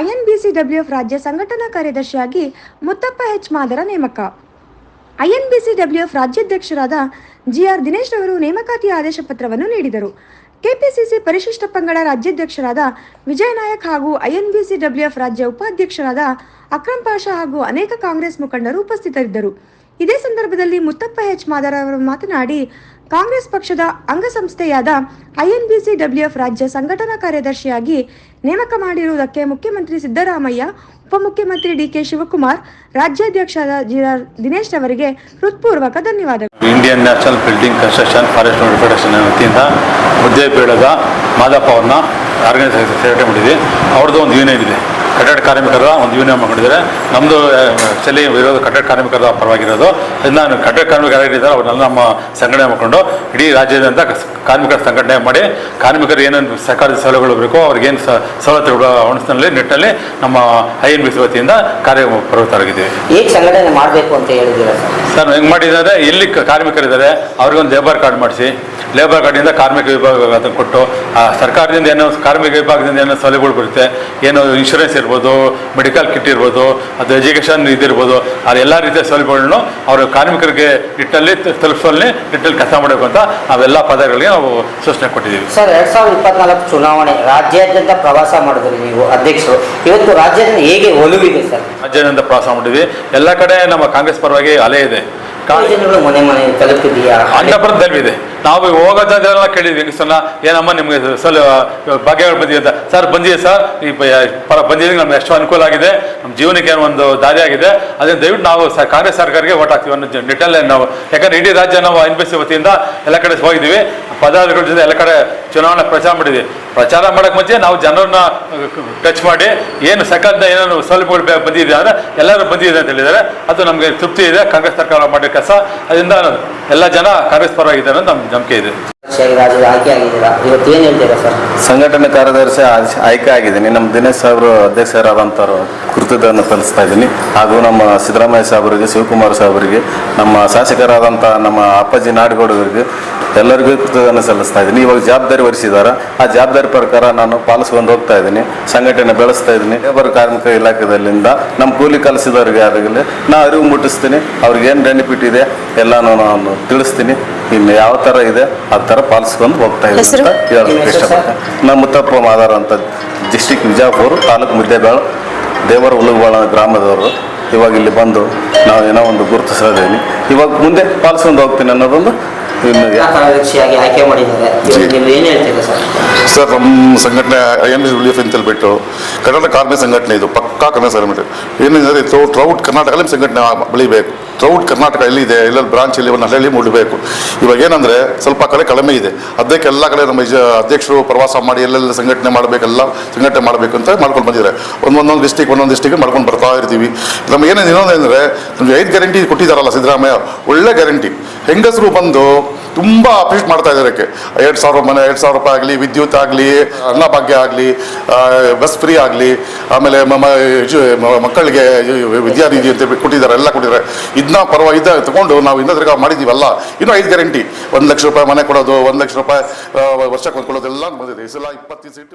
ಐಎನ್ಬಿಸಿಡಬ್ಲ್ಯೂಎಫ್ ರಾಜ್ಯ ಸಂಘಟನಾ ಕಾರ್ಯದರ್ಶಿಯಾಗಿ ಮುತ್ತಪ್ಪ ಎಚ್ ಮಾದರ ನೇಮಕ. ಐಎನ್ಬಿಸಿಡಬ್ಲ್ಯೂಎಫ್ ರಾಜ್ಯಾಧ್ಯಕ್ಷರಾದ ಜಿಆರ್ ದಿನೇಶ್ ರವರು ನೇಮಕಾತಿ ಆದೇಶ ಪತ್ರವನ್ನು ನೀಡಿದರು. ಕೆಪಿಸಿಸಿ ಪರಿಶಿಷ್ಟ ಪಂಗಡ ರಾಜ್ಯಾಧ್ಯಕ್ಷರಾದ ವಿಜಯ್ ನಾಯಕ್ ಹಾಗೂ ಐಎನ್ಬಿಸಿಡಬ್ಲ್ಯೂಎಫ್ ರಾಜ್ಯ ಉಪಾಧ್ಯಕ್ಷರಾದ ಅಕ್ರಮ್ ಪಾಷಾ ಹಾಗೂ ಅನೇಕ ಕಾಂಗ್ರೆಸ್ ಮುಖಂಡರು ಉಪಸ್ಥಿತರಿದ್ದರು. ಇದೇ ಸಂದರ್ಭದಲ್ಲಿ ಮುತ್ತಪ್ಪ ಎಚ್ ಮಾದರ ಅವರು ಮಾತನಾಡಿ, ಕಾಂಗ್ರೆಸ್ ಪಕ್ಷದ ಅಂಗಸಂಸ್ಥೆಯಾದ ಐಎನ್ಬಿಸಿಡಬ್ಲ್ಯೂಎಫ್ ರಾಜ್ಯ ಸಂಘಟನಾ ಕಾರ್ಯದರ್ಶಿಯಾಗಿ ನೇಮಕ ಮಾಡಿರುವುದಕ್ಕೆ ಮುಖ್ಯಮಂತ್ರಿ ಸಿದ್ದರಾಮಯ್ಯ, ಉಪಮುಖ್ಯಮಂತ್ರಿ ಡಿಕೆ ಶಿವಕುಮಾರ್, ರಾಜ್ಯಾಧ್ಯಕ್ಷರಾದ ಜಿಆರ್ ದಿನೇಶ್ ಅವರಿಗೆ ಹೃತ್ಪೂರ್ವಕ ಧನ್ಯವಾದಗಳು. Indian national building construction forest notification ವತಿಯಿಂದ ಮುದ್ದೆ ಬೀಳದ ಮಾದಪ್ಪ ಅವ್ರನ್ನ ಆರ್ಗನೈಸ್ ಮಾಡಿದ್ವಿ ಅವ್ರದ್ದು ಒಂದು ಯೂನಿಯನ್ ಇದೆ. ಕಟ್ಟಡ ಕಾರ್ಮಿಕರ ಒಂದು ಯೂನಿಯನ್ ಮಾಡಿದ್ದಾರೆ. ನಮ್ಮದು ಆ್ಯಕ್ಚುಲಿ ಇರೋದು ಕಟ್ಟಡ ಕಾರ್ಮಿಕರ ಪರವಾಗಿರೋದು. ಅದನ್ನ ನಾನು ಕಟ್ಟಡ ಕಾರ್ಮಿಕರು ಯಾರಿದ್ದಾರೆ ಅವ್ರನ್ನೆಲ್ಲ ನಮ್ಮ ಸಂಘಟನೆ ಮಾಡಿಕೊಂಡು ಇಡೀ ರಾಜ್ಯದಂತ ಕಾರ್ಮಿಕರ ಸಂಘಟನೆ ಮಾಡಿ ಕಾರ್ಮಿಕರು ಏನೇನು ಸರ್ಕಾರದ ಸೌಲಭ್ಯಗಳು ಬೇಕೋ ಅವ್ರಿಗೇನು ಸವಲತ್ತುಗಳು ಅಣಿಸ್ನಲ್ಲಿ ನಿಟ್ಟಲ್ಲಿ ನಮ್ಮ ಐ ಎನ್ ಬಿ ಸಿ ವತಿಯಿಂದ ಕಾರ್ಯ ಪ್ರವೃತ್ತರಾಗಿದ್ದೀವಿ. ಈ ಸಂಘಟನೆ ಮಾಡಬೇಕು ಅಂತ ಹೇಳಿದ್ದೀರಾ ಸರ್? ಹೆಂಗೆ ಮಾಡಿದ್ದಾರೆ? ಎಲ್ಲಿ ಕ- ಕಾರ್ಮಿಕರಿದ್ದಾರೆ? ಅವ್ರಿಗೊಂದು ಲೇಬರ್ ಕಾರ್ಡ್ ಮಾಡಿಸಿ. ಲೇಬರ್ ಕಾರ್ಡಿಂದ ಕಾರ್ಮಿಕ ವಿಭಾಗ ಅದನ್ನು ಕೊಟ್ಟು ಆ ಸರ್ಕಾರದಿಂದ ಏನೋ ಕಾರ್ಮಿಕ ವಿಭಾಗದಿಂದ ಏನೋ ಸೌಲಭ್ಯಗಳು ಬರುತ್ತೆ ಏನೋ ಇನ್ಶೂರೆನ್ಸ್ ಇರ್ಬೋದು ಮೆಡಿಕಲ್ ಕಿಟ್ ಇರ್ಬೋದು ಅದು ಎಜುಕೇಷನ್ ಇದಿರ್ಬೋದು ಆ ಎಲ್ಲ ರೀತಿಯ ಸೌಲಭ್ಯಗಳನ್ನು ಅವರು ಕಾರ್ಮಿಕರಿಗೆ ನಿಟ್ಟಲ್ಲಿ ತಲುಪಿಸಲ್ಲಿ ನಿಟ್ಟಲ್ಲಿ ಕೆಲಸ ಮಾಡಬೇಕು ಅಂತ ನಾವೆಲ್ಲ ಪದಗಳಿಗೆ ನಾವು ಸೂಚನೆ ಕೊಟ್ಟಿದ್ದೀವಿ. ಸರ್ ಎರಡ್ ಸಾವಿರದ ಇಪ್ಪತ್ನಾಲ್ಕು ಚುನಾವಣೆ ರಾಜ್ಯಾದ್ಯಂತ ಪ್ರವಾಸ ಮಾಡಿದ್ರಿ ನೀವು ಅಧ್ಯಕ್ಷರು. ಇವತ್ತು ರಾಜ್ಯದಿಂದ ಹೇಗೆ ಒಲುವಿದೆ ಸರ್? ರಾಜ್ಯದಿಂದ ಪ್ರವಾಸ ಮಾಡಿದ್ವಿ. ಎಲ್ಲ ಕಡೆ ನಮ್ಮ ಕಾಂಗ್ರೆಸ್ ಪರವಾಗಿ ಅಲೆ ಇದೆ. ಮನೆ ಮನೆ ತಲುಪಿದೆಯಾ ಇದೆ. ನಾವು ಹೋಗೋದೆಲ್ಲ ಕೇಳಿದ್ವಿ. ಹೆಂಗಸನ್ನ ಏನಮ್ಮ ನಿಮಗೆ ಸಲ, ಭಾಗ್ಯಗಳು ಬಂದಿದೆ ಅಂತ. ಸರ್, ಬಂದಿದೆ ಸರ್. ಈ ಪರ ಬಂದಿದೆ ನಮ್ಗೆ ಎಷ್ಟು ಅನುಕೂಲ ಆಗಿದೆ. ನಮ್ಮ ಜೀವನಕ್ಕೆ ಏನೋ ಒಂದು ದಾರಿ ಆಗಿದೆ. ಅದೇ ದಯವಿಟ್ಟು ನಾವು ಕಾಂಗ್ರೆಸ್ ಸರ್ಕಾರಕ್ಕೆ ಓಟ್ ಹಾಕ್ತೀವಿ ಅನ್ನೋ ನಿಟ್ಟಲ್ಲೇ ನಾವು, ಯಾಕಂದ್ರೆ ಇಡೀ ರಾಜ್ಯ ನಾವು ಎನ್ ಬಿ ಸಿ ವತಿಯಿಂದ ಎಲ್ಲ ಕಡೆ ಹೋಗಿದ್ದೀವಿ. ಪದಾಧಿಕಾರಿಗಳ ಜೊತೆ ಎಲ್ಲ ಕಡೆ ಚುನಾವಣಾ ಪ್ರಚಾರ ಮಾಡಿದ್ವಿ. ಪ್ರಚಾರ ಮಾಡಕ್ ಮುಂಚೆ ನಾವು ಜನರನ್ನ ಟಚ್ ಮಾಡಿ ಏನು ಸರ್ಕಾರದ ಏನಾದ್ರು ಸೌಲಭ್ಯಗಳು ಬಂದಿದೆ ಅಂದ್ರೆ ಎಲ್ಲರೂ ಬಂದಿದೆ ಅಂತ ಹೇಳಿದ್ದಾರೆ. ಅದು ನಮಗೆ ತೃಪ್ತಿ ಇದೆ. ಕಾಂಗ್ರೆಸ್ ಸರ್ಕಾರ ಮಾಡಿದ ಕೆಲಸ. ಅದರಿಂದ ಎಲ್ಲ ಜನ ಕಾಂಗ್ರೆಸ್ ಪರವಾಗಿದ್ದಾರೆ ಅಂತ ನಮ್ಗೆ ನಂಬಿಕೆ ಇದೆ. ಸಂಘಟನೆ ಕಾರ್ಯದರ್ಶಿ ಆಯ್ಕೆ- ಆಯ್ಕೆ ಆಗಿದ್ದೀನಿ. ನಮ್ಮ ದಿನೇಶ್ ಸಾಹೇಬರು ಅಧ್ಯಕ್ಷರಾದಂಥವ್ರು ಕೃತಜ್ಞತೆಯನ್ನು ಸಲ್ಲಿಸ್ತಾ ಇದ್ದೀನಿ. ಹಾಗೂ ನಮ್ಮ ಸಿದ್ದರಾಮಯ್ಯ ಸಾಹೇಬರಿಗೆ ಶಿವಕುಮಾರ್ ಸಾಹೇಬರಿಗೆ ನಮ್ಮ ಶಾಸಕರಾದಂಥ ನಮ್ಮ ಅಪ್ಪಾಜಿ ನಾಡಗೌಡರಿಗೆ ಎಲ್ಲರಿಗೂ ಕೃತಜ್ಞತೆ ಸಲ್ಲಿಸ್ತಾ ಇದ್ದೀನಿ. ಇವಾಗ ಜವಾಬ್ದಾರಿ ವಹಿಸಿದ್ದಾರೆ ಆ ಜವಾಬ್ದಾರಿ ಪ್ರಕಾರ ನಾನು ಪಾಲಿಸ್ಕೊಂಡು ಹೋಗ್ತಾ ಇದ್ದೀನಿ. ಸಂಘಟನೆ ಬೆಳೆಸ್ತಾ ಇದ್ದೀನಿ. ಲೇಬರ್ ಕಾರ್ಮಿಕ ಇಲಾಖೆದಲ್ಲಿಂದ ನಮ್ಮ ಕೂಲಿ ಕಲಿಸಿದವ್ರಿಗೆ ಯಾರಿಗಲಿ ನಾ ಅರಿವು ಮುಟ್ಟಿಸ್ತೀನಿ ಅವ್ರಿಗೆ ಏನು ಬೆನಿಫಿಟ್ ಇದೆ ಎಲ್ಲಾನು ನಾನು ತಿಳಿಸ್ತೀನಿ. ಇನ್ನು ಯಾವ ಥರ ಇದೆ ಆ ಥರ ಪಾಲಿಸ್ಕೊಂಡು ಹೋಗ್ತಾ ಇದ್ದೀನಿ ಅಂತ ಹೇಳೋದಕ್ಕೆ ಇಷ್ಟಪಡ್ತೇನೆ. ನಮ್ಮ ಮುತ್ತಪ್ಪ ಮಾದಾರ ಅಂತ ಡಿಸ್ಟಿಕ್ ವಿಜಯಪುರ ತಾಲೂಕು ಮುದ್ದೇಬೇಳ ದೇವರ ಉಲುಗುವಾಳ ಗ್ರಾಮದವರು. ಇವಾಗ ಇಲ್ಲಿ ಬಂದು ನಾವು ಏನೋ ಒಂದು ಗುರುತಿಸಿದ್ದೀನಿ ಇವಾಗ ಮುಂದೆ ಪಾಲಿಸ್ಕೊಂಡು ಹೋಗ್ತೀನಿ ಅನ್ನೋದೊಂದು ಕಾರ್ಯದರ್ಶಿಯಾಗಿ ಆಯ್ಕೆ ಮಾಡಿದ್ದಾರೆ. ಇವತ್ತು ನೀವು ಏನು ಹೇಳ್ತೀರಾ ಸರ್? ಸರ್ ನಮ್ಮ ಸಂಘಟನೆ ಐ ಎನ್ ರಿಲೀಫ್ ಅಂತ ಹೇಳ್ಬಿಟ್ಟು ಕನ್ನಡ ಕಾರ್ಮಿಕ ಸಂಘಟನೆ ಇದು ಪಕ್ಕಾ ಕನ್ನಡ ಸಂಘಟನೆ. ಏನಿದೆ ಟ್ರೌಟ್ ಕರ್ನಾಟಕದಲ್ಲಿ ಸಂಘಟನೆ ಬೆಳಿಬೇಕು. ಟ್ರೌಟ್ ಕರ್ನಾಟಕ ಎಲ್ಲಿದೆ ಎಲ್ಲೆಲ್ಲಿ ಬ್ರಾಂಚ್ ಒಂದು ಹಳ್ಳಿ ಮೂಡಬೇಕು ಇವಾಗ ಏನಂದ್ರೆ ಸ್ವಲ್ಪ ಕಡೆ ಕಡಿಮೆ ಇದೆ. ಅದಕ್ಕೆ ಎಲ್ಲ ಕಡೆ ನಮ್ಮ ಅಧ್ಯಕ್ಷರು ಪ್ರವಾಸ ಮಾಡಿ ಎಲ್ಲೆಲ್ಲ ಸಂಘಟನೆ ಮಾಡಬೇಕೆಲ್ಲ, ಸಂಘಟನೆ ಮಾಡಬೇಕು ಅಂತ ಮಾಡ್ಕೊಂಡು ಬಂದಿದ್ದಾರೆ. ಒಂದೊಂದೊಂದು ಡಿಸ್ಟಿಕ್ ಒಂದೊಂದು ಡಿಸ್ಟಿಕ್ ಮಾಡ್ಕೊಂಡು ಬರ್ತಾ ಇರ್ತೀವಿ. ನಮ್ಗೆ ಏನೇನು ಇನ್ನೊಂದು ಏನಂದರೆ, ನಮ್ಗೆ ಐದು ಗ್ಯಾರಂಟಿ ಕೊಟ್ಟಿದ್ದಾರಲ್ಲ ಸಿದ್ದರಾಮಯ್ಯ ಒಳ್ಳೆ ಗ್ಯಾರಂಟಿ ಹೆಂಗಸರು ಬಂದು ತುಂಬ ಅಪ್ರಿಷಿಯೇಟ್ ಮಾಡ್ತಾ ಇದ್ದಾರೆ ಅದಕ್ಕೆ. ಎರಡು ಸಾವಿರ ಮನೆ, ಎರಡು ಸಾವಿರ ರೂಪಾಯಿ ಆಗಲಿ, ವಿದ್ಯುತ್ ಆಗಲಿ ಅನ್ನಭಾಗ್ಯ ಆಗಲಿ ಬಸ್ ಫ್ರೀ ಆಗಲಿ, ಆಮೇಲೆ ಇದು ಮಕ್ಕಳಿಗೆ ವಿದ್ಯಾನಿಧಿ ಅಂತ ಕೊಟ್ಟಿದ್ದಾರೆ, ಎಲ್ಲ ಕೊಟ್ಟಿದ್ದಾರೆ. ಇದನ್ನ ಪರವಾಗಿ ಇದ ತಗೊಂಡು ನಾವು ಇನ್ನೂ ತಿರ್ಗಾ ಮಾಡಿದ್ದೀವಲ್ಲ ಇನ್ನೂ ಐದು ಗ್ಯಾರಂಟಿ. ಒಂದು ಲಕ್ಷ ರೂಪಾಯಿ ಮನೆ ಕೊಡೋದು, ಒಂದು ಲಕ್ಷ ರೂಪಾಯಿ ವರ್ಷಕ್ಕೆ ಕೊಡೋದೆಲ್ಲ ಬಂದಿದೆ. ಈ ಸಲ ಇಪ್ಪತ್ತು ಸೀಟ್